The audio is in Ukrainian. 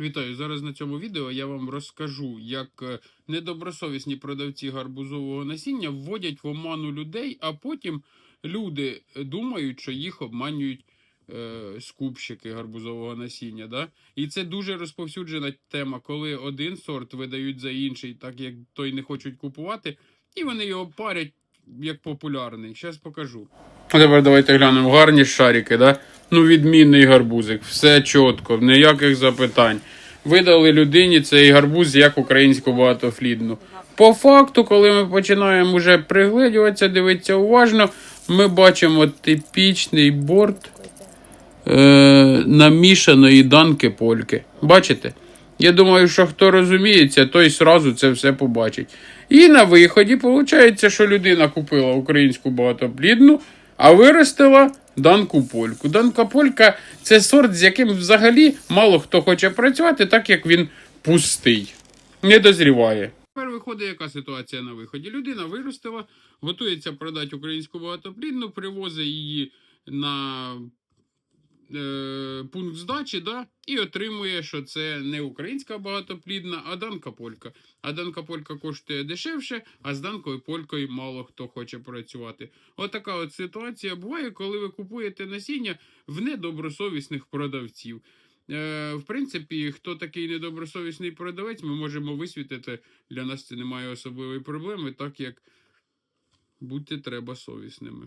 Вітаю! Зараз на цьому відео я вам розкажу, як е, недобросовісні продавці гарбузового насіння вводять в оману людей, а потім люди е, думають, що їх обманюють е, скупщики гарбузового насіння. Да? І це дуже розповсюджена тема, коли один сорт видають за інший, так як той не хочуть купувати, і вони його парять як популярний. Зараз покажу. Тепер давайте глянемо. Гарні шарики, да? Ну, відмінний гарбузик, все чітко, ніяких запитань. Видали людині цей гарбуз як українську багатофлідну. По факту, коли ми починаємо вже приглядуватися, дивитися уважно, ми бачимо типічний борт е, намішаної данки польки. Бачите? Я думаю, що хто розуміється, той сразу це все побачить. І на виході виходить, що людина купила українську багатоплідну, а виростила данку польку. Данка полька це сорт, з яким взагалі мало хто хоче працювати, так як він пустий, не дозріває. Тепер виходить, яка ситуація на виході. Людина виростила, готується продати українську багатоплідну, привозить її на е, пункт здачі, да, і отримує, що це не українська багатоплідна, а данка полька. А данка полька коштує дешевше, а з данкою полькою мало хто хоче працювати. Отака от ситуація буває, коли ви купуєте насіння в недобросовісних продавців. Е, в принципі, хто такий недобросовісний продавець, ми можемо висвітити. Для нас це немає особливої проблеми, так як бути треба совісними.